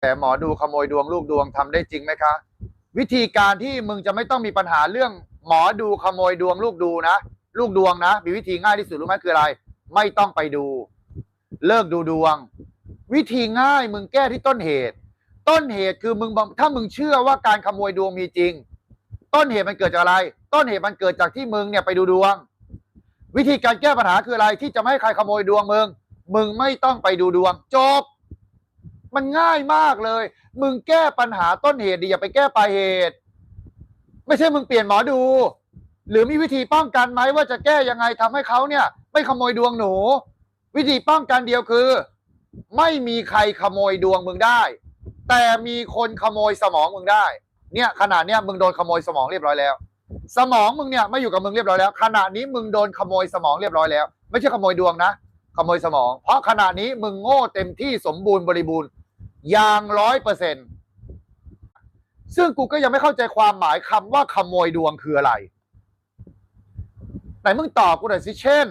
แต่หมอดูขโมยดวงลูกดวงทำได้จริงไหมคะ วิธีการที่มึงจะไม่ต้องมีปัญหาเรื่องหมอดูขโมยดวงลูกดูนะ ลูกดวงนะ มีวิธีง่ายที่สุดรู้ไหมคืออะไร ไม่ต้องไปดู เลิกดูดวง วิธีง่ายมึงแก้ที่ต้นเหตุ ต้นเหตุคือมึงถ้ามึงเชื่อว่าการขโมยดวงมีจริง ต้นเหตุมันเกิดจากอะไร ต้นเหตุมันเกิดจากที่มึงเนี่ยไปดูดวง วิธีการแก้ปัญหาคืออะไรที่จะไม่ให้ใครขโมยดวงมึง มึงไม่ต้องไปดูดวงจบ มันง่ายมากเลย มึงแก้ปัญหาต้นเหตุดีอย่าไปแก้ปลายเหตุ ไม่ใช่มึงเปลี่ยนหมอดู หรือมีวิธีป้องกันไหมว่าจะแก้ยังไงทำให้เขาเนี่ย ไม่ขโมยดวงหนู วิธีป้องกันเดียวคือ ไม่มีใครขโมยดวงมึงได้ แต่มีคนขโมยสมองมึงได้ เนี่ยขนาดเนี้ยมึงโดนขโมยสมองเรียบร้อยแล้ว สมองมึงเนี่ยไม่อยู่กับมึงเรียบร้อยแล้วขณะนี้มึงโดนขโมยสมองเรียบร้อยแล้ว ไม่ใช่ขโมยดวงนะขโมยสมอง เพราะขณะนี้มึงโง่เต็มที่สมบูรณ์บริบูรณ์ อย่างร้อยเปอร์เซ็นซึ่งกูก็ยังไม่เข้าใจความหมายคำว่าขโมยดวงคืออะไร ไหนมึงตอบกูหน่อยสิเช่น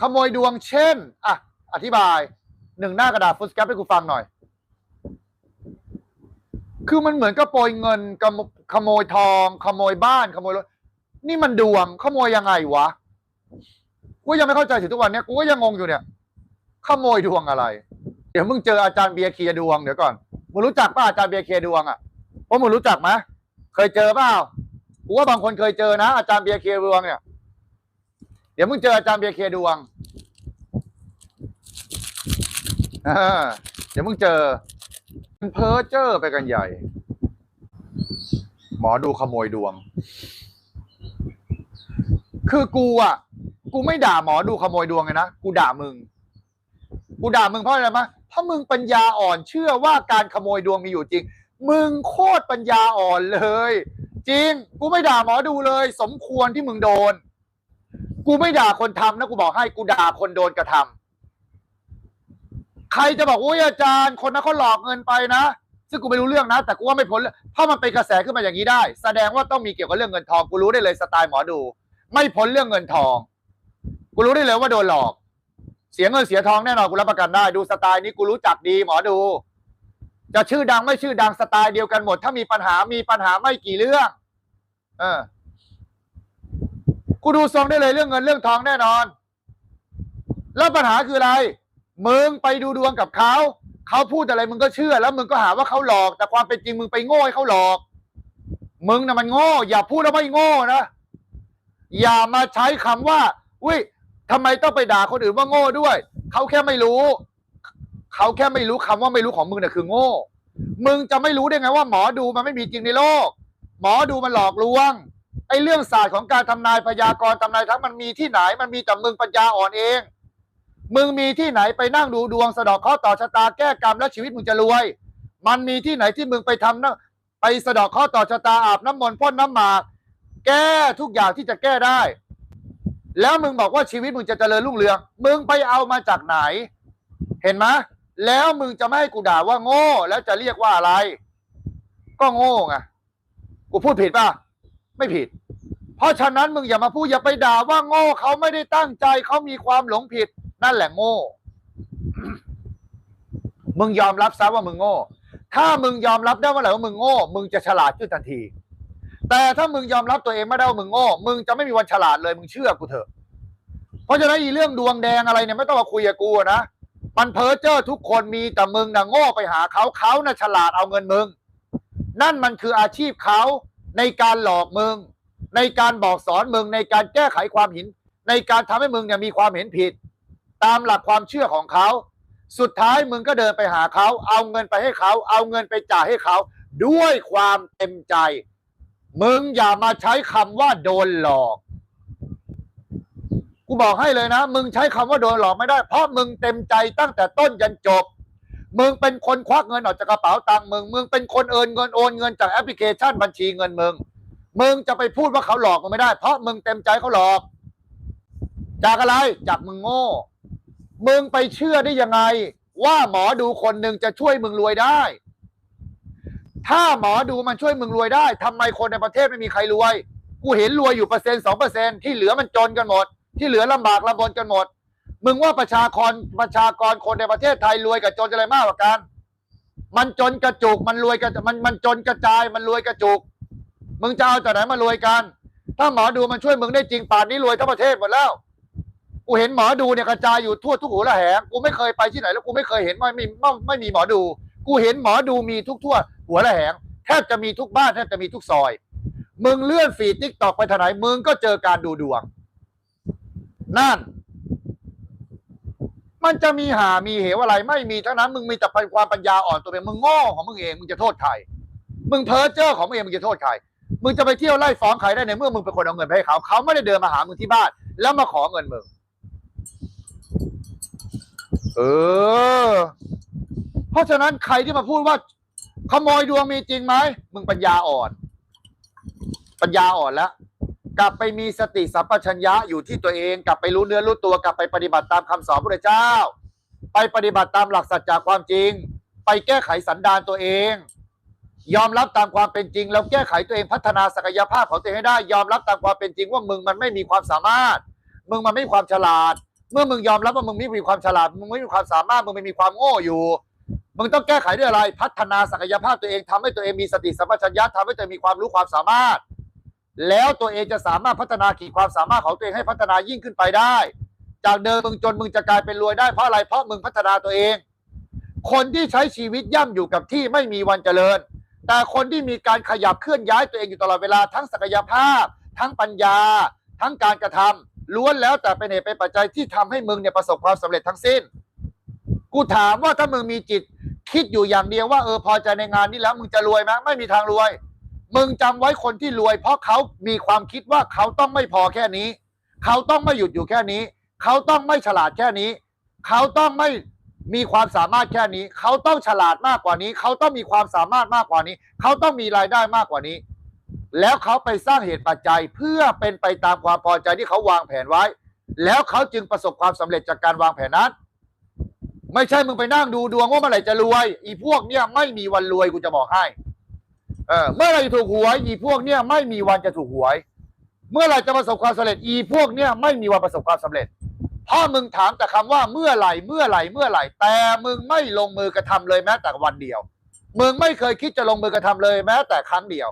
ขโมยดวงเช่น อะ อธิบายหนึ่งหน้ากระดาษฟุตสแคปให้กูฟังหน่อย คือมันเหมือนกับโปรยเงินขโมขโมยทอง ขโมยบ้านขโมยรถ นี่มันดวง ขโมยยังไงวะ กูยังไม่เข้าใจถึงทุกวันเนี้ยกูก็ยังงงอยู่เนี่ย ขโมยดวงอะไร ดี๋ยวมึงเจออาจารย์เบียร์เคลียร์ดวงเดี๋ยวก่อนมึงรู้จักป่ะอาจารย์เบียร์เคลียร์ดวงอะพวกมึงรู้จักไหมเคยเจอเปล่ากูว่าบางคนเคยเจอนะอาจารย์เบียร์เคลียร์ดวงเนี่ยเดี๋ยวมึงเจออาจารย์เบียร์เคลียร์ดวงเดี๋ยวมึงเจอมันเพ้อเจ้อไปกันใหญ่ หมอดูขโมยดวง คือกูอะ กูไม่ด่าหมอดูขโมยดวงไงนะ กูด่ามึง กูด่ามึงเพราะอะไรมะ ถ้ามึงปัญญาอ่อนเชื่อว่าการขโมยดวงมีอยู่จริง มึงโคตรปัญญาอ่อนเลย จริง กูไม่ด่าหมอดูเลย สมควรที่มึงโดน กูไม่ด่าคนทำนะกูบอกให้กูด่าคนโดนกระทำใครจะบอกว่าอาจารย์ คนนั้นเขาหลอกเงินไปนะซึ่งกูไม่รู้เรื่องนะ แต่กูว่าไม่พ้นถ้ามันเป็นกระแสขึ้นมาอย่างนี้ได้ แสดงว่าต้องมีเกี่ยวกับเรื่องเงินทอง กูรู้ได้เลยสไตล์หมอดู ไม่พ้นเรื่องเงินทอง กูรู้ได้เลยว่าโดนหลอก เสียเงินเสียทองแน่นอนกูรับประกันได้ ดูสไตล์นี้กูรู้จักดีหมอดู จะชื่อดังไม่ชื่อดังสไตล์เดียวกันหมด ถ้ามีปัญหามีปัญหาไม่กี่เรื่อง เออ กูดูทรงได้เลยเรื่องเงินเรื่องทองแน่นอน แล้วปัญหาคืออะไรมึงไปดูดวงกับเขาเขาพูดอะไรมึงก็เชื่อ แล้วมึงก็หาว่าเขาหลอก แต่ความเป็นจริงมึงไปโง่ให้เขาหลอก มึงน่ะมันโง่ อย่าพูดแล้วไม่โง่นะอย่ามาใช้คำว่าอุ้ย ทำไมต้องไปด่าคนอื่นว่าโง่ด้วย เขาแค่ไม่รู้ เขาแค่ไม่รู้คำว่าไม่รู้ของมึงเนี่ยคือโง่ มึงจะไม่รู้ได้ไงว่าหมอดูมันไม่มีจริงในโลก หมอดูมันหลอกลวง ไอ้เรื่องศาสตร์ของการทำนายพยากรณ์ทำนายทั้งมันมีที่ไหน มันมีแต่มึงปัญญาอ่อนเอง มึงมีที่ไหนไปนั่งดูดวงสะดอกข้อต่อชะตาแก้กรรมแล้วชีวิตมึงจะรวย มันมีที่ไหนที่มึงไปทำนะไปสะดอกข้อต่อชะตาอาบน้ำมนต์พ่นน้ำหมาก แก้ทุกอย่างที่จะแก้ได้ แล้วมึงบอกว่าชีวิตมึงจะเจริญรุ่งเรือง มึงไปเอามาจากไหน เห็นไหมแล้วมึงจะไม่ให้กูด่าว่าโง่ แล้วจะเรียกว่าอะไร ก็โง่ไงกูพูดผิดป่ะไม่ผิด เพราะฉะนั้นมึงอย่ามาพูดอย่าไปด่าว่าโง่เขาไม่ได้ตั้งใจเขามีความหลงผิด นั่นแหละโง่ มึงยอมรับซะว่ามึงโง่ ถ้ามึงยอมรับได้ว่าไหร่ว่ามึงโง่ มึงจะฉลาดขึ้นทันที แต่ถ้ามึงยอมรับตัวเองไม่ได้ว่ามึงโง่มึงจะไม่มีวันฉลาดเลยมึงเชื่อกูเถอะ เพราะฉะนั้นอีเรื่องดวงแดงอะไรเนี่ยไม่ต้องมาคุยกับกูนะมันเพ้อเจ้อทุกคนมีแต่มึงน่ะโง่ไปหาเขาเขาน่ะฉลาดเอาเงินมึง นั่นมันคืออาชีพเขาในการหลอกมึง ในการบอกสอนมึงในการแก้ไขความเห็นในการทำให้มึงเนี่ยมีความเห็นผิด ตามหลักความเชื่อของเขา สุดท้ายมึงก็เดินไปหาเขา เอาเงินไปให้เขา เอาเงินไปจ่ายให้เขา ด้วยความเต็มใจ มึงอย่ามาใช้คำว่าโดนหลอก กูบอกให้เลยนะ มึงใช้คำว่าโดนหลอกไม่ได้ เพราะมึงเต็มใจตั้งแต่ต้นยันจบ มึงเป็นคนควักเงินออกจากกระเป๋าตังค์มึง มึงเป็นคนเอินเงินโอนเงินจากแอปพลิเคชันบัญชีเงินมึง มึงจะไปพูดว่าเขาหลอกมึงไม่ได้ เพราะมึงเต็มใจเขาหลอก จากอะไร จากมึงโง่ มึงไปเชื่อได้ยังไง ว่าหมอดูคนหนึ่งจะช่วยมึงรวยได้ ถ้าหมอดูมันช่วยมึงรวยได้ทำไมคนในประเทศไม่มีใครรวย กูเห็นรวยอยู่เปอร์เซ็นต์สองเปอร์เซ็นที่เหลือมันจนกันหมด ที่เหลือลำบากลำบนกันหมด มึงว่าประชากรประชากรคนในประเทศไทยรวยกับจนจะอะไรมากกว่ากัน มันจนกระจุกมันรวยกระมันมันจนกระจายมันรวยกระจุก มึงจะเอาจากไหนมารวยกัน ถ้าหมอดูมันช่วยมึงได้จริงป่านนี้รวยทั้งประเทศหมดแล้วกูเห็นหมอดูเนี่ยกระจายอยู่ทั่วทุกหัวละแหงกูไม่เคยไปที่ไหนแล้วกูไม่เคยเห็นไม่มีไม่ไม่มีหมอดู กูเห็นหมอดูมีทุกทั่ว หัวละแหงแทบจะมีทุกบ้านแทบจะมีทุกซอย มึงเลื่อนฟีดติ๊กตอกไปทางไหนมึงก็เจอการดูดวง นั่น มันจะมีหามีเหวอะไร ไม่มีทั้งนั้น มึงมีแต่ความปัญญาอ่อนตัวเองมึงโง่ของมึงเองมึงจะโทษใครมึงเพ้อเจ้อของมึงเองมึงจะโทษใครมึงจะไปเที่ยวไล่ฟ้องใครได้ในเมื่อมึงเป็นคนเอาเงินไปให้เขาเขาไม่ได้เดินมาหามึงที่บ้าน แล้วมาขอเงินมึงเออ เพราะฉะนั้นใครที่มาพูดว่า ขโมยดวงมีจริงไหมมึงปัญญาอ่อน ปัญญาอ่อนแล้ว กลับไปมีสติสัมปชัญญะอยู่ที่ตัวเอง กลับไปรู้เนื้อรู้ตัวกลับไปปฏิบัติตามคำสอนพระเจ้า ไปปฏิบัติตามหลักสัจจะความจริง ไปแก้ไขสันดานตัวเอง ยอมรับตามความเป็นจริง แล้วแก้ไขตัวเองพัฒนาศักยภาพของตัวเองให้ได้ ยอมรับตามความเป็นจริงว่ามึงมันไม่มีความสามารถ มึงมันไม่มีความฉลาด เมื่อมึงยอมรับว่ามึงไม่มีความฉลาด มึงไม่มีความสามารถมึงไม่มีความโง่อยู่ มึงต้องแก้ไขด้วยอะไร พัฒนาศักยภาพตัวเองทำให้ตัวเองมีสติสัมปชัญญะทำให้ตัวเองมีความรู้ความสามารถ แล้วตัวเองจะสามารถพัฒนาขีดความสามารถของตัวเองให้พัฒนายิ่งขึ้นไปได้ จากเดิมมึงจนมึงจะกลายเป็นรวยได้เพราะอะไรเพราะมึงพัฒนาตัวเอง คนที่ใช้ชีวิตย่ำอยู่กับที่ไม่มีวันเจริญ แต่คนที่มีการขยับเคลื่อนย้ายตัวเองอยู่ตลอดเวลาทั้งศักยภาพ ทั้งปัญญา ทั้งการกระทำล้วนแล้วแต่เป็นเหตุเป็นปัจจัยที่ทำให้มึงเนี่ยประสบความสำเร็จทั้งสิ้น กูถามว่าถ้ามึงมีจิต คิดอยู่อย่างเดียวว่าเออพอใจในงานนี้แล้ว มึงจะรวยไหมไม่มีทางรวย มึงจำไว้คนที่รวย เพราะเขามีความคิดว่าเขาต้องไม่พอแค่นี้ เขาต้องไม่หยุดอยู่แค่นี้ เขาต้องไม่ฉลาดแค่นี้ เขาต้องไม่มีความสามารถแค่นี้ เขาต้องฉลาดมากกว่านี้ เขาต้องมีความสามารถมากกว่านี้ เขาต้องมีรายได้มากกว่านี้ แล้วเขาไปสร้างเหตุปัจจัยเพื่อเป็นไปตามความพอใจที่เขาวางแผนไว้ แล้วเขาจึงประสบความสำเร็จจากการวางแผนนั้น ไม่ใช่มึงไปนั่งดูดวงว่าเมื่อไหร่จะรวย อีพวกเนี่ยไม่มีวันรวยกูจะบอกให้ เออ เมื่อไหรจะถูกหวย อีพวกเนี่ยไม่มีวันจะถูกหวย เมื่อไหร่จะประสบความสำเร็จ อีพวกเนี่ยไม่มีวันประสบความสำเร็จ เพราะมึงถามแต่คำว่าเมื่อไหร่เมื่อไหร่เมื่อไหร่ แต่มึงไม่ลงมือกระทำเลยแม้แต่วันเดียว มึงไม่เคยคิดจะลงมือกระทำเลยแม้แต่ครั้งเดียว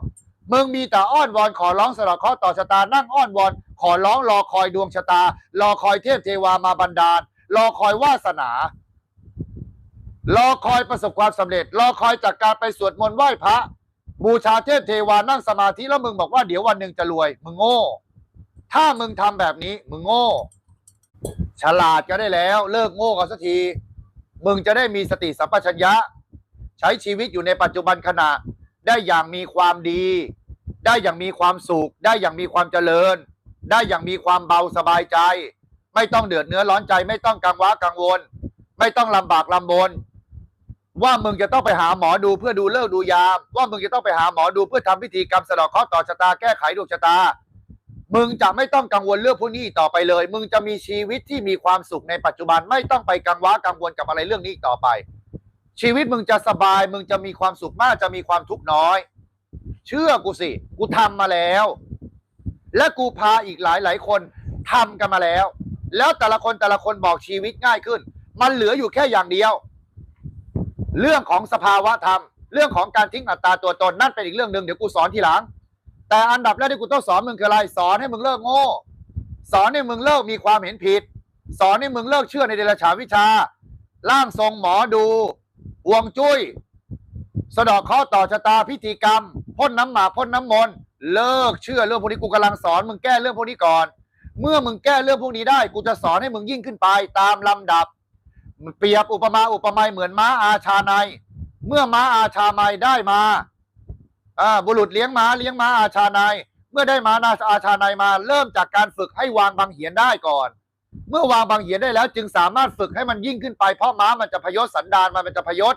มึงมีแต่อ้อนวอนขอร้องสละเคราะห์ต่อชะตานั่งอ้อนวอนขอร้องรอคอยดวงชะตา รอคอยเทพเทวามาบันดาล รอคอยวาสนา รอคอยประสบความสำเร็จ รอคอยจากการไปสวดมนต์ไหว้พระ บูชาเทพเทวานั่งสมาธิแล้วมึงบอกว่าเดี๋ยววันหนึ่งจะรวย มึงโง่ ถ้ามึงทำแบบนี้ มึงโง่ ฉลาดก็ได้แล้ว เลิกโง่กันสักที มึงจะได้มีสติสัมปชัญญะ ใช้ชีวิตอยู่ในปัจจุบันขณะ ได้อย่างมีความดี ได้อย่างมีความสุข ได้อย่างมีความเจริญ ได้อย่างมีความเบาสบายใจ ไม่ต้องเดือดเนื้อร้อนใจ ไม่ต้องกังวะกังวล ไม่ต้องลำบากลำบน ว่ามึงจะต้องไปหาหมอดูเพื่อดูเลิกดูยาม ว่ามึงจะต้องไปหาหมอดูเพื่อทำพิธีกรรมสะเดอกเคราะห์ต่อชะตาแก้ไขดวงชะตา มึงจะไม่ต้องกังวลเรื่องพวกนี้ต่อไปเลย มึงจะมีชีวิตที่มีความสุขในปัจจุบันไม่ต้องไปกังวะกังวลกับอะไรเรื่องนี้อีกต่อไป ชีวิตมึงจะสบาย มึงจะมีความสุขมากจะมีความทุกข์น้อย เชื่อกูสิ กูทำมาแล้ว และกูพาอีกหลายหลายคนทำกันมาแล้ว แล้วแต่ละคนแต่ละคนบอกชีวิตง่ายขึ้น มันเหลืออยู่แค่อย่างเดียว เรื่องของสภาวะธรรม เรื่องของการทิ้งอัตตาตัวตนนั่นเป็นอีกเรื่องหนึ่งเดี๋ยวกูสอนทีหลัง แต่อันดับแรกที่กูต้องสอนมึงคืออะไรสอนให้มึงเลิกโง่ สอนให้มึงเลิกมีความเห็นผิด สอนให้มึงเลิกเชื่อในเดรัจฉานวิชาร่างทรงหมอดูห่วงจุ้ยสะดอกข้อต่อชะตาพิธีกรรมพ่นน้ำหมากพ่นน้ำมนต์เลิกเชื่อเรื่องพวกนี้กูกำลังสอนมึงแก้เรื่องพวกนี้ก่อน เมื่อมึงแก้เรื่องพวกนี้ได้ กูจะสอนให้มึงยิ่งขึ้นไปตามลำดับ เปรียบอุปมาอุปไมยเหมือนม้าอาชาใน เมื่อม้าอาชาไมยได้มาบุรุษเลี้ยงม้าเลี้ยงม้าอาชาใน เมื่อได้ม้านาอาชาในมา เริ่มจากการฝึกให้วางบางเหียนได้ก่อน เมื่อวางบางเหียนได้แล้ว จึงสามารถฝึกให้มันยิ่งขึ้นไปเพราะม้ามันจะพยศสันดานมันมันจะพยศ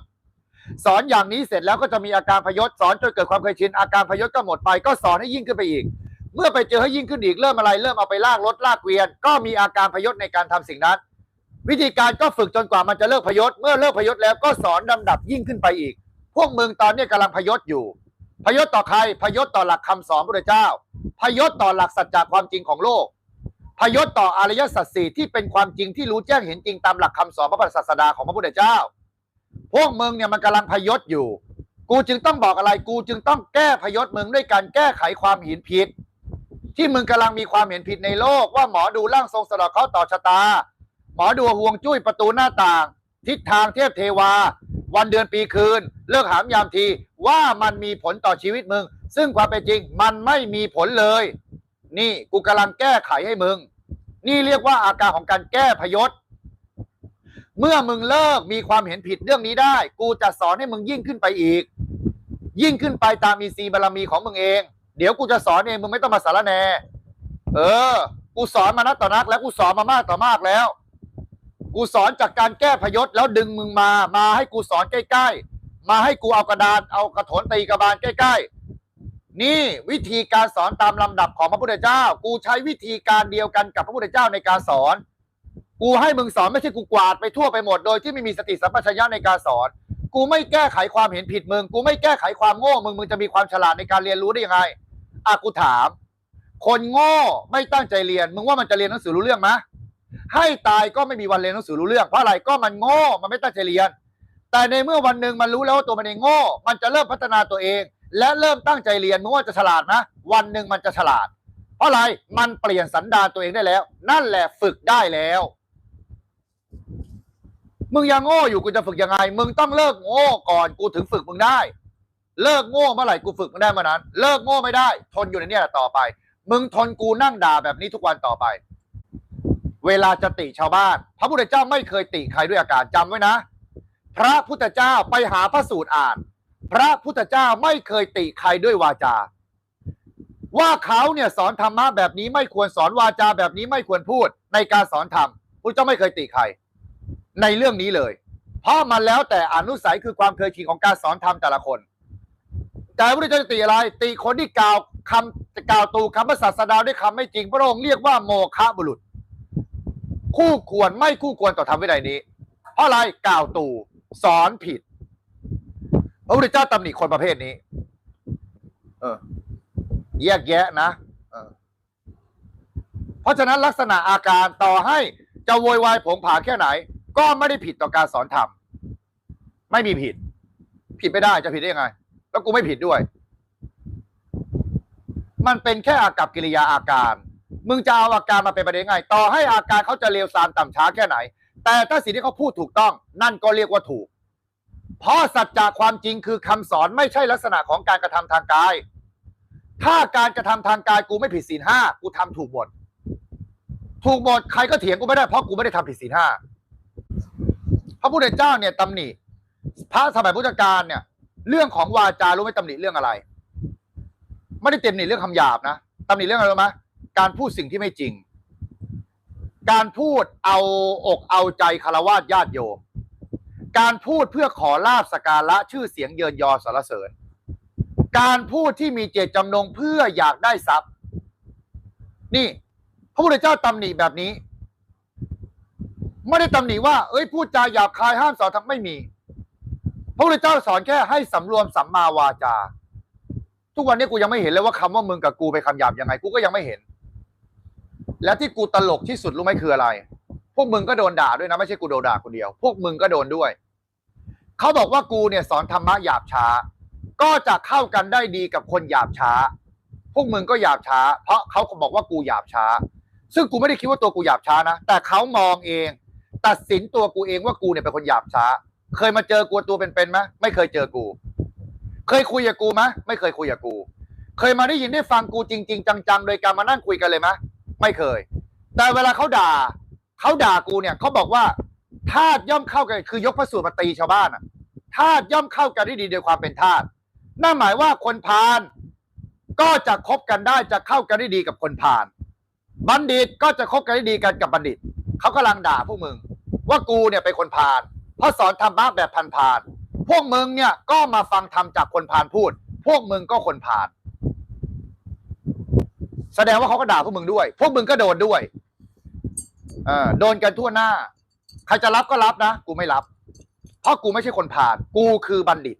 สอนอย่างนี้เสร็จแล้วก็จะมีอาการพยศสอนจนเกิดความเคยชินอาการพยศก็หมดไป ก็สอนให้ยิ่งขึ้นไปอีก เมื่อไปเจอให้ยิ่งขึ้นอีกเริ่มอะไร เริ่มเอาไปลากรถลากเกวียน ก็มีอาการพยศในการทำสิ่งนั้น วิธีการก็ฝึกจนกว่ามันจะเลิกพยศ เมื่อเลิกพยศแล้วก็สอนลำดับยิ่งขึ้นไปอีก พวกมึงตอนนี้กำลังพยศอยู่ พยศต่อใคร พยศต่อหลักคำสอนพระเจ้า พยศต่อหลักสัจจะความจริงของโลก พยศต่ออารยสัจสี่ที่เป็นความจริงที่รู้แจ้งเห็นจริงตามหลักคำสอนพระพุทธศาสดาของพระพุทธเจ้า พวกมึงเนี่ยมันกำลังพยศอยู่ กูจึงต้องบอกอะไร กูจึงต้องแก้พยศมึงด้วยการแก้ไขความเห็นผิด ที่มึงกำลังมีความเห็นผิดในโลก ว่าหมอดูร่างทรงสะเดอเขาต่อชะตา หมอดูห่วงจุ้ยประตูหน้าต่าง ทิศทางเทพเทวา วันเดือนปีคืน เลิกหามยามทีว่ามันมีผลต่อชีวิตมึง ซึ่งความเป็นจริงมันไม่มีผลเลย นี่กูกำลังแก้ไขให้มึง นี่เรียกว่าอาการของการแก้พยศเมื่อมึงเลิกมีความเห็นผิดเรื่องนี้ได้ กูจะสอนให้มึงยิ่งขึ้นไปอีก ยิ่งขึ้นไปตามอีซีบารมีของมึงเอง เดี๋ยวกูจะสอนเองมึงไม่ต้องมาสารแนเออ กูสอนมานักต่อนัก แล้วกูสอนมามากต่อมากแล้ว กูสอนจากการแก้พยศแล้วดึงมึงมา มาให้กูสอนใกล้ๆ มาให้กูเอากระดานเอากระถนตีกระบาลใกล้ๆ นี่วิธีการสอนตามลำดับของพระพุทธเจ้า กูใช้วิธีการเดียวกันกับพระพุทธเจ้าในการสอน กูให้มึงสอนไม่ใช่กูกวาดไปทั่วไปหมดโดยที่ไม่มีสติสัมปชัญญะในการสอน กูไม่แก้ไขความเห็นผิดมึง กูไม่แก้ไขความโง่มึงมึงจะมีความฉลาดในการเรียนรู้ได้ยังไงอะกูถาม คนโง่ไม่ตั้งใจเรียนมึงว่ามันจะเรียนหนังสือรู้เรื่องไหม ให้ตายก็ไม่มีวันเรียนหนังสือรู้เรื่องเพราะอะไรก็มันโง่มันไม่ตั้งใจเรียน แต่ในเมื่อวันหนึ่งมันรู้แล้วว่าตัวมันเองโง่ มันจะเริ่มพัฒนาตัวเอง และเริ่มตั้งใจเรียนมึงว่าจะฉลาดนะวันหนึ่งมันจะฉลาด เพราะอะไรมันเปลี่ยนสันดานตัวเองได้แล้ว นั่นแหละฝึกได้แล้วมึงยังโง่อยู่กูจะฝึกยังไง มึงต้องเลิกโง่ก่อนกูถึงฝึกมึงได้ เลิกโง่เมื่อไหร่กูฝึกมึงได้เมื่อนั้น เลิกโง่ไม่ได้ ทนอยู่ในนี้ต่อไป มึงทนกูนั่งด่าแบบนี้ทุกวันต่อไป เวลาจะติชาวบ้าน พระพุทธเจ้าไม่เคยติใครด้วยอาการจำไว้นะ พระพุทธเจ้าไปหาพระสูตรอ่าน พระพุทธเจ้าไม่เคยติใครด้วยวาจา ว่าเขาเนี่ยสอนธรรมะแบบนี้ไม่ควรสอนวาจาแบบนี้ไม่ควรพูด ในการสอนธรรมพระเจ้าไม่เคยติใคร ในเรื่องนี้เลย เพราะมันแล้วแต่อนุสัยคือความเคยชินของการสอนธรรมแต่ละคน แต่พระพุทธเจ้าจะติอะไร ติคนที่กล่าวคำกล่าวตูคำพระศาสดาด้วยคำไม่จริง พระองค์เรียกว่าโมฆะบุรุษ คู่ควรไม่คู่ควรต่อธรรมวินัยนี้ เพราะอะไรกล่าวตู่สอนผิด พระพุทธเจ้าตำหนิคนประเภทนี้ เออแยกแยะนะเออเพราะฉะนั้นลักษณะอาการต่อให้จะโวยวายผงผางแค่ไหน ก็ไม่ได้ผิดต่อการสอนธรรมไม่มีผิด ผิดไม่ได้จะผิดได้ยังไง แล้วกูไม่ผิดด้วย มันเป็นแค่อากับกิริยาอาการ มึงจะเอาอาการมาเป็นประเด็นไง ต่อให้อาการเขาจะเลวทรามต่ำช้าแค่ไหน แต่ถ้าสิ่งที่เขาพูดถูกต้อง นั่นก็เรียกว่าถูก เพราะสัจจะความจริงคือคำสอนไม่ใช่ลักษณะของการกระทำทางกาย ถ้าการกระทำทางกายกูไม่ผิดศีลห้ากูทำถูกหมดถูกหมดใครก็เถียงกูไม่ได้เพราะกูไม่ได้ทำผิดศีลห้าพระพุทธเจ้าเนี่ยตำหนิพระสมัยพุทธกาลเนี่ย เรื่องของวาจารู้ไหมตำหนิเรื่องอะไร ไม่ได้เต็มหนิเรื่องคำหยาบนะตำหนิเรื่องอะไรรู้ไหม การพูดสิ่งที่ไม่จริง การพูดเอาอกเอาใจคารวะญาติโยม การพูดเพื่อขอลาบสการะชื่อเสียงเยินยอสรรเสริญ การพูดที่มีเจตจำนงเพื่ออยากได้ทรัพย์ นี่พระพุทธเจ้าตำหนิแบบนี้ ไม่ได้ตำหนิว่า เอ้ยพูดจาหยาบคายห้ามสอนทำไม่มี พระพุทธเจ้าสอนแค่ให้สำรวมสัมมาวาจาทุกวันนี้กูยังไม่เห็นเลยว่าคำว่ามึงกับกูไปคำหยาบยังไงกูก็ยังไม่เห็น และที่กูตลกที่สุดรู้ไหมคืออะไร พวกมึงก็โดนด่าด้วยนะไม่ใช่กูโดนด่าคนเดียว พวกมึงก็โดนด้วย เขาบอกว่ากูเนี่ยสอนธรรมะหยาบช้า ก็จะเข้ากันได้ดีกับคนหยาบช้า พวกมึงก็หยาบช้า เพราะเขาบอกว่ากูหยาบช้า ซึ่งกูไม่ได้คิดว่าตัวกูหยาบช้านะ แต่เขามองเอง ตัดสินตัวกูเองว่ากูเนี่ยเป็นคนหยาบช้า เคยมาเจอกูตัวเป็นๆไหมไม่เคยเจอกู เคยคุยกับกูไหมไม่เคยคุยกับกู เคยมาได้ยินได้ฟังกูจริง ๆ จังๆ โดยการมานั่งคุยกันเลยไหม ไม่เคย แต่เวลาเขาด่าเขาด่ากูเนี่ยเขาบอกว่าทาสย่อมเข้ากันคือยกพระสูตรมาตีชาวบ้านอะทาสย่อมเข้ากันได้ดีโดยความเป็นทาสนั่นหมายว่าคนพาลก็จะคบกันได้จะเข้ากันได้ดีกับคนพาลบัณฑิตก็จะคบกันได้ดีกันกับบัณฑิตเขากำลังด่าพวกมึง ว่ากูเนี่ยเป็นคนพาลเพราะสอนธรรมะแบบพันพาลพวกมึงเนี่ยก็มาฟังธรรมจากคนพาลพูด พวกมึงก็คนพาล แสดงว่าเขาก็ด่าพวกมึงด้วย พวกมึงก็โดนด้วยเออโดนกันทั่วหน้า ใครจะรับก็รับนะ กูไม่รับ เพราะกูไม่ใช่คนพาลกูคือบัณฑิต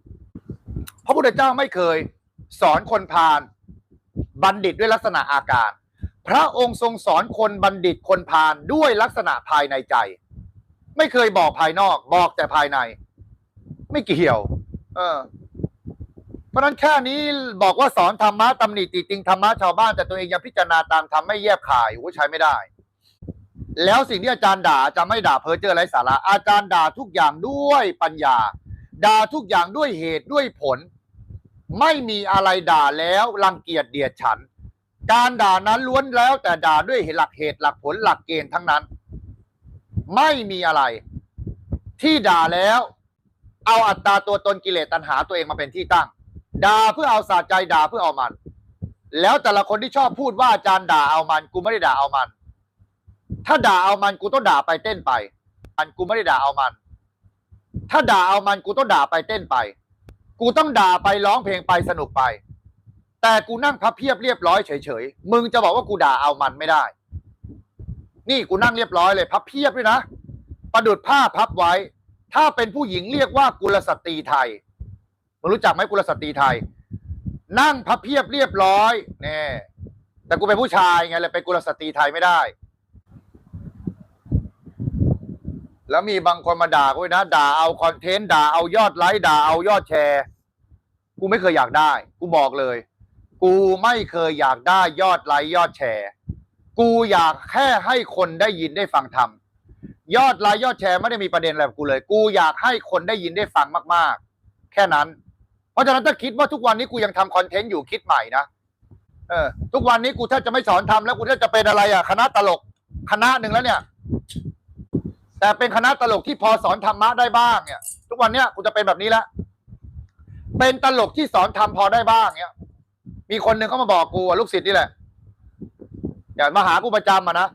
พระพุทธเจ้าไม่เคย สอนคนพาลบัณฑิตด้วยลักษณะอาการ พระองค์ทรงสอนคนบัณฑิตคนพาลด้วยลักษณะภายในใจ ไม่เคยบอกภายนอก บอกแต่ภายใน ไม่เกี่ยว เออ เพราะนั้นแค่นี้บอกว่าสอนธรรมะตำหนิติติงธรรมะชาวบ้านแต่ตัวเองยังพิจารณาตามธรรมไม่แยบขายโอ้ใช้ไม่ได้ แล้วสิ่งที่อาจารย์ด่าจะไม่ด่าเพ้อเจ้อไร้สาระอาจารย์ด่าทุกอย่างด้วยปัญญาด่าทุกอย่างด้วยเหตุด้วยผล ไม่มีอะไรด่าแล้วรังเกียจเดียดฉัน การด่านั้นล้วนแล้วแต่ด่าด้วยหลักเหตุหลักผลหลักเกณฑ์ทั้งนั้น ไม่มีอะไร ที่ด่าแล้ว เอาอัตราตัวตนกิเลสตัณหาตัวเองมาเป็นที่ตั้ง ด่าเพื่อเอาสาใจด่าเพื่อเอามัน แล้วแต่ละคนที่ชอบพูดว่าอาจารย์ด่าเอามัน กูไม่ได้ด่าเอามัน ถ้าด่าเอามันกูต้องด่าไปเต้นไป อันกูไม่ได้ด่าเอามัน ถ้าด่าเอามันกูต้องด่าไปเต้นไป กูต้องด่าไปร้องเพลงไปสนุกไป แต่กูนั่งพับเพียบเรียบร้อยเฉยๆมึงจะบอกว่ากูด่าเอามันไม่ได้ นี่กูนั่งเรียบร้อยเลย พับเพียบด้วยนะประดุดผ้าพับไว้ ถ้าเป็นผู้หญิงเรียกว่ากุลสตรีไทย มึงรู้จักไหมกุลสตรีไทย นั่งพับเพียบเรียบร้อยแน่แต่กูเป็นผู้ชายไงเลยเป็นกุลสตรีไทยไม่ได้ แล้วมีบางคนมาด่ากูนะ ด่าเอาคอนเทนต์ด่าเอายอดไลค์ด่าเอายอดแชร์ กูไม่เคยอยากได้ กูบอกเลย กูไม่เคยอยากได้ยอดไลค์ยอดแชร์ กูอยากแค่ให้คนได้ยินได้ฟังทำยอดไลค์ยอดแชร์ไม่ได้มีประเด็นอะไรกับกูเลย กูอยากให้คนได้ยินได้ฟังมาก ๆ แค่นั้น ราะฉะนั้นถ้าคิดว่าทุกวันนี้กูยังทำคอนเทนต์อยู่คิดใหม่นะเออ ทุกวันนี้กูแทบจะไม่สอนทำแล้วกูแทบจะเป็นอะไรอะคณะตลกคณะหนึ่งแล้วเนี่ย แต่เป็นคณะตลกที่พอสอนธรรมะได้บ้างเนี่ย ทุกวันเนี้ยกูจะเป็นแบบนี้แล้วเป็นตลกที่สอนทำพอได้บ้างเนี่ยมีคนหนึ่งเขามาบอกกูลูกศิษย์นี่แหละอย่ามาหากูประจำอะนะ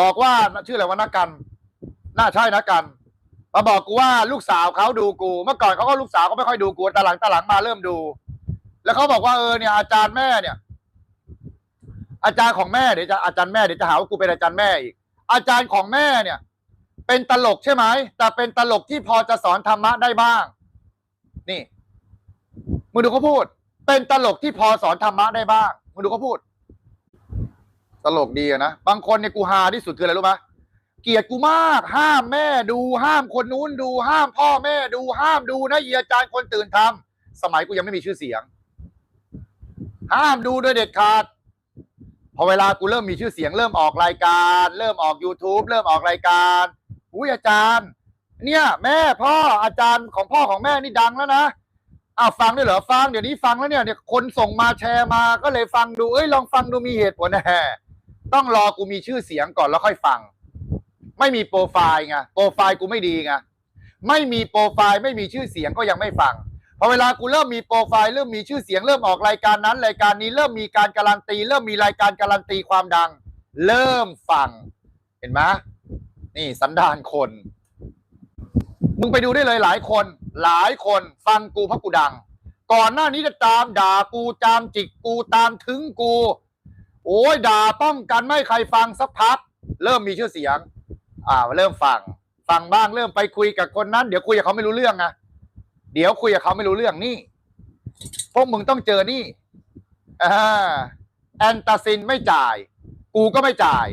บอกว่าชื่ออะไรวะนักกัน น่าใช่นักกัน มาบอกกูว่าลูกสาวเขาดูกู เมื่อก่อนเขาก็ลูกสาวเขาไม่ค่อยดูกูแต่หลังแต่หลังมาเริ่มดู แล้วเขาบอกว่าเออเนี่ยอาจารย์แม่เนี่ย อาจารย์ของแม่เดี๋ยวจะอาจารย์แม่เดี๋ยวจะหาว่ากูเป็นอาจารย์แม่อีก อาจารย์ของแม่เนี่ย เป็นตลกใช่ไหมแต่เป็นตลกที่พอจะสอนธรรมะได้บ้าง นี่มึงดูเขาพูด เป็นตลกที่พอสอนธรรมะได้บ้างมึงดูเขาพูด ตลกดีอะนะบางคนเนี่ยกูฮาที่สุดคืออะไรรู้ไหม เกลียดกูมาก ห้ามแม่ดูห้ามคนนู้นดูห้ามพ่อแม่ดูห้ามดูนะเอียอาจารย์คนตื่นทำสมัยกูยังไม่มีชื่อเสียง ห้ามดูโดยเด็ดขาดพอเวลากูเริ่มมีชื่อเสียงเริ่มออกรายการ เริ่มออก YouTube เริ่มออกรายการอุ้ยอาจารย์ เนี่ย แม่พ่ออาจารย์ของพ่อของแม่นี่ดังแล้วนะอ้าวฟังด้วยเหรอฟังเดี๋ยวนี้ฟังแล้วเนี่ยเนี่ยคนส่งมาแชร์มาก็เลยฟังดูเอ้ยลองฟังดูมีเหตุผลแน่ต้องรอกูมีชื่อเสียงก่อนแล้วค่อยฟัง ไม่มีโปรไฟล์ไงโปรไฟล์กูไม่ดีไงไม่มีโปรไฟล์ไม่มีชื่อเสียงก็ยังไม่ฟังพอเวลากูเริ่มมีโปรไฟล์เริ่มมีชื่อเสียงเริ่มออกรายการนั้นรายการนี้เริ่มมีการการันตี เริ่มมีรายการการันตีความดัง เริ่มฟัง เห็นไหมนี่สันดานคน มึงไปดูได้เลยหลายคน หลายคนฟังกูเพราะกูดัง ก่อนหน้านี้จะตามด่ากูจามจิกกูตามถึงกู โอ้ยด่าป้องกันไม่ใครฟังสักพัก เริ่มมีชื่อเสียง อ่าเริ่มฟังฟังบ้างเริ่มไปคุยกับคนนั้น เดี๋ยวคุยกับเขาไม่รู้เรื่องนะเดี๋ยวคุยกับเขาไม่รู้เรื่องนี่ พวกมึงต้องเจอนี่อ่าแอนตาซินไม่จ่าย กูก็ไม่จ่าย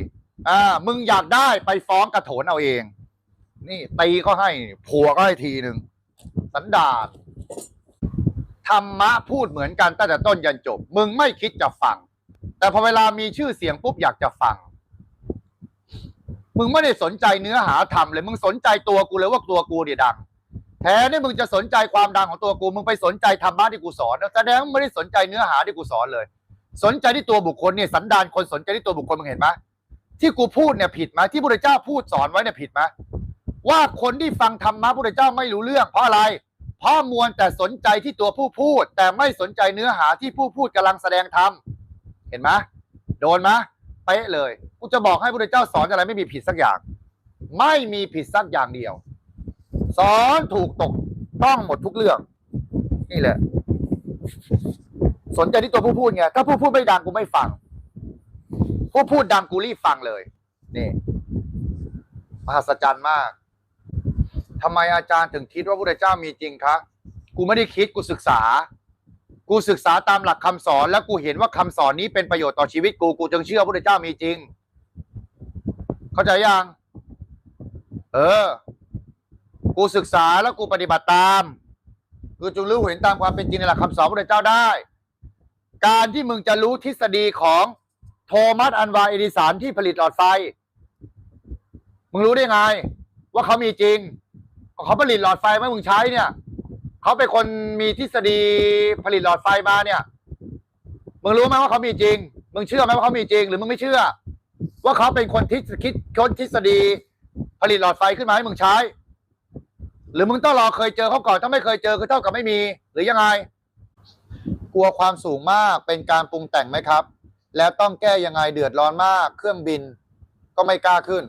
อ่ามึงอยากได้ไปฟ้องกระโถนเอาเอง นี่ตีก็ให้ผัวก็ให้ทีหนึ่งสันดานธรรมะพูดเหมือนกันตั้งแต่ต้นยันจบ มึงไม่คิดจะฟัง แต่พอเวลามีชื่อเสียงปุ๊บอยากจะฟัง มึงไม่ได้สนใจเนื้อหาธรรมเลย มึงสนใจตัวกูเลยว่าตัวกูเนี่ยดัง แท้นี่มึงจะสนใจความดังของตัวกู มึงไปสนใจธรรมะที่กูสอนแสดงว่ามึงไม่ได้สนใจเนื้อหาที่กูสอนเลย สนใจที่ตัวบุคคลเนี่ยสันดานคนสนใจที่ตัวบุคคลมึงเห็นไหมที่กูพูดเนี่ยผิดไหมที่พระเจ้าพูดสอนไว้เนี่ยผิดไหมว่าคนที่ฟังธรรมะพระเจ้าไม่รู้เรื่อง เพราะอะไร เพราะมวลแต่สนใจที่ตัวผู้พูด แต่ไม่สนใจเนื้อหาที่ผู้พูดกำลังแสดงธรรมเห็นไหมโดนไหม เป๊ะเลยกูจะบอกให้พระเจ้าสอนอะไรไม่มีผิดสักอย่าง ไม่มีผิดสักอย่างเดียว สอนถูกตกต้องหมดทุกเรื่อง นี่แหละ สนใจที่ตัวผู้พูดไงถ้าผู้พูดไม่ดังกูไม่ฟัง ผู้พูดดังกูรีบฟังเลยนี่มหัศจรรย์มากทำไมอาจารย์ถึงคิดว่าพระเจ้ามีจริงคะกูไม่ได้คิดกูศึกษา กูศึกษาตามหลักคำสอน แล้วกูเห็นว่าคำสอนนี้เป็นประโยชน์ต่อชีวิตกูกูจึงเชื่อพระเจ้ามีจริง เข้าใจยังเออ กูศึกษาแล้วกูปฏิบัติตามกูจึงรู้เห็นตามความเป็นจริงในหลักคำสอนพระเจ้าได้ การที่มึงจะรู้ทฤษฎีของโทมัสอันวาเอดิสันที่ผลิตหลอดไฟ มึงรู้ได้ไง ว่าเขามีจริง เขาผลิตหลอดไฟมาให้มึงใช้เนี่ย เขาเป็นคนมีทฤษฎีผลิตหลอดไฟมาเนี่ย มึงรู้ไหมว่าเขามีจริง มึงเชื่อไหมว่าเขามีจริง หรือมึงไม่เชื่อ ว่าเขาเป็นคนที่คิดค้นทฤษฎีผลิตหลอดไฟขึ้นมาให้มึงใช้ หรือมึงต้องรอเคยเจอเขาก่อน ถ้าไม่เคยเจอคือเท่ากับไม่มี หรือยังไง กลัวความสูงมากเป็นการปรุงแต่งไหมครับ แล้วต้องแก้ยังไงเดือดร้อนมาก เครื่องบินก็ไม่กล้าขึ้น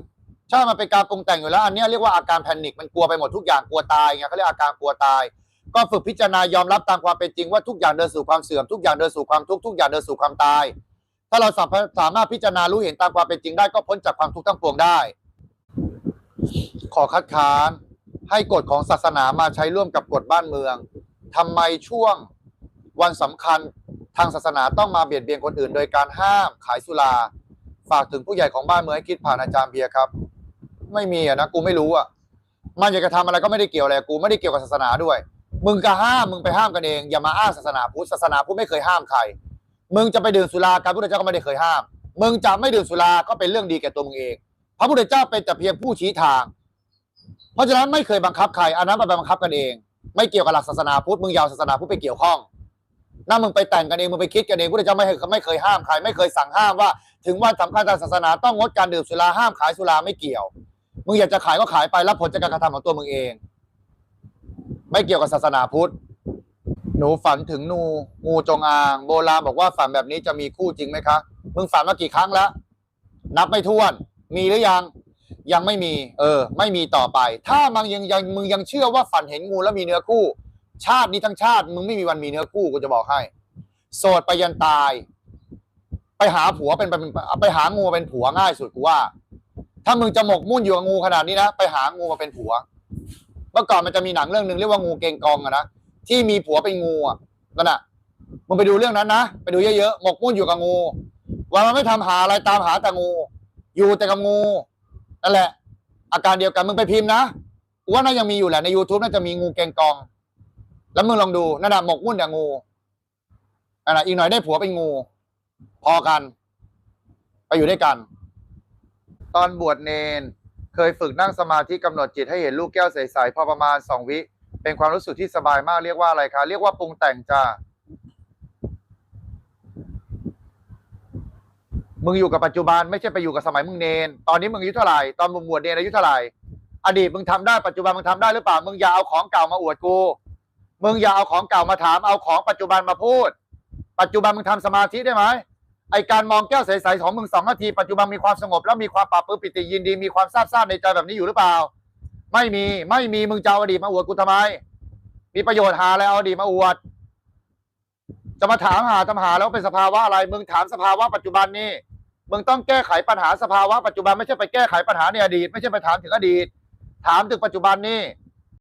ใช่มันเป็นการปรุงแต่งอยู่แล้ว อันนี้เรียกว่าอาการแพนิค มันกลัวไปหมดทุกอย่าง กลัวตายไงเขาเรียกอาการกลัวตาย ก็ฝึกพิจารณายอมรับตามความเป็นจริงว่าทุกอย่างเดินสู่ความเสื่อมทุกอย่างเดินสู่ความทุกข์ทุกอย่างเดินสู่ความตาย ถ้าเราสามารถสามารถพิจารณารู้เห็นตามความเป็นจริงได้ก็พ้นจากความทุกข์ทั้งปวงได้ ขอคัดค้านให้กฎของศาสนามาใช้ร่วมกับกฎบ้านเมืองทำไมช่วงวันสำคัญทางศาสนาต้องมาเบียดเบียนคนอื่น โดยการห้ามขายสุราฝากถึงผู้ใหญ่ของบ้านเมืองให้คิดผ่านอาจารย์เบียร์ครับ ไม่มีอะนะกูไม่รู้อะมันอยากจะทำอะไรก็ไม่ได้เกี่ยวอะไรกูไม่ได้เกี่ยวกับศาสนาด้วย มึงก็ห้ามมึงไปห้ามกันเองอย่ามาอ้างศาสนาพุทธศาสนาพุทธไม่เคยห้ามใคร มึงจะไปดื่มสุราการพุทธเจ้าก็ไม่ได้เคยห้าม มึงจะไม่ดื่มสุราก็เป็นเรื่องดีแก่ตัวมึงเอง พระพุทธเจ้าเป็นแต่เพียงผู้ชี้ทาง เพราะฉะนั้นไม่เคยบังคับใครอันนั้นไปบังคับกันเอง ไม่เกี่ยวกับหลักศาสนาพุทธมึงยาวศาสนาพุทธไปเกี่ยวข้องนั่นมึงไปแต่งกันเองมึงไปคิดกันเองพุทธเจ้าไม่เคยไม่เคยห้ามใครไม่เคยสั่งห้ามว่าถึงวันสำคัญทางศาสนาต้องงดการดื่มสุราห้ามขายสุราไม่เกี่ยว มึงอยากจะขายก็ขายไปรับผลจากการกระทำของตัวมึงเอง ไม่เกี่ยวกับศาสนาพุทธ หนูฝันถึงงูงูจงอาง โบราณบอกว่าฝันแบบนี้จะมีคู่จริงไหมคะมึงฝันมากี่ครั้งแล้ว นับไม่ถ้วน มีหรือยัง ยังไม่มี เออ ไม่มีต่อไป ถ้ามึงยังยังมึงยังเชื่อว่าฝันเห็นงูแล้วมีเนื้อคู่ ชาตินี้ทั้งชาติ มึงไม่มีวันมีเนื้อคู่กูจะบอกให้ โสดไปยันตาย ไปหาผัวเป็นเป็นไปหางูมาเป็นผัวง่ายสุดกูว่า ถ้ามึงจะหมกมุ่นอยู่กับงูขนาดนี้นะไปหางูมาเป็นผัว มื่อก่อนมันจะมีหนังเรื่องหนึ่งเรียกว่างูเกงกองอะนะที่มีผัวเป็นงูอะนั่นน่ะมึงไปดูเรื่องนั้นนะไปดูเยอะๆหมกมุ่นอยู่กับงูวันมันไม่ทำหาอะไรตามหาแต่งู อยู่แต่กับงูนั่นแหละ อาการเดียวกันมึงไปพิมพ์นะว่าน่ายังมีอยู่แหละใน YouTube น่าจะมีงูเกงกอง แล้วมึงลองดูนั่นนะหมกมุ่นแต่งูนั่นนะอีกหน่อยได้ผัวเป็นงู พอกัน ไปอยู่ด้วยกัน ตอนบวชเนน เคยฝึกนั่งสมาธิกำหนดจิตให้เห็นลูกแก้วใสๆพอประมาณสองวิ เป็นความรู้สึกที่สบายมากเรียกว่าอะไรคะเรียกว่าปรุงแต่งจ้ามึงอยู่กับปัจจุบันไม่ใช่ไปอยู่กับสมัยมึงเนน ตอนนี้มึงอายุเท่าไหร่ตอนมึงบวชเนนอายุเท่าไหร่ อดีตมึงทำได้ปัจจุบันมึงทำได้หรือเปล่า มึงอย่าเอาของเก่ามาอวดกู มึงอย่าเอาของเก่ามาถามเอาของปัจจุบันมาพูด ปัจจุบันมึงทำสมาธิได้ไหม ไอการมองแก้วใสๆของมึงสองนาที ปัจจุบันมีความสงบแล้วมีความปราบปลื้มปิติยินดีมีความซาบซ่านในใจแบบนี้อยู่หรือเปล่า ไม่มีไม่มีมึงจะเอาอดีตมาอวดกูทำไม มีประโยชน์หาอะไรเอาอดีตมาอวด จะมาถามหาทำหาแล้วเป็นสภาวะอะไร มึงถามสภาวะปัจจุบันนี่มึงต้องแก้ไขปัญหาสภาวะปัจจุบันไม่ใช่ไปแก้ไขปัญหาในอดีต ไม่ใช่ไปถามถึงอดีต ถามถึงปัจจุบันนี่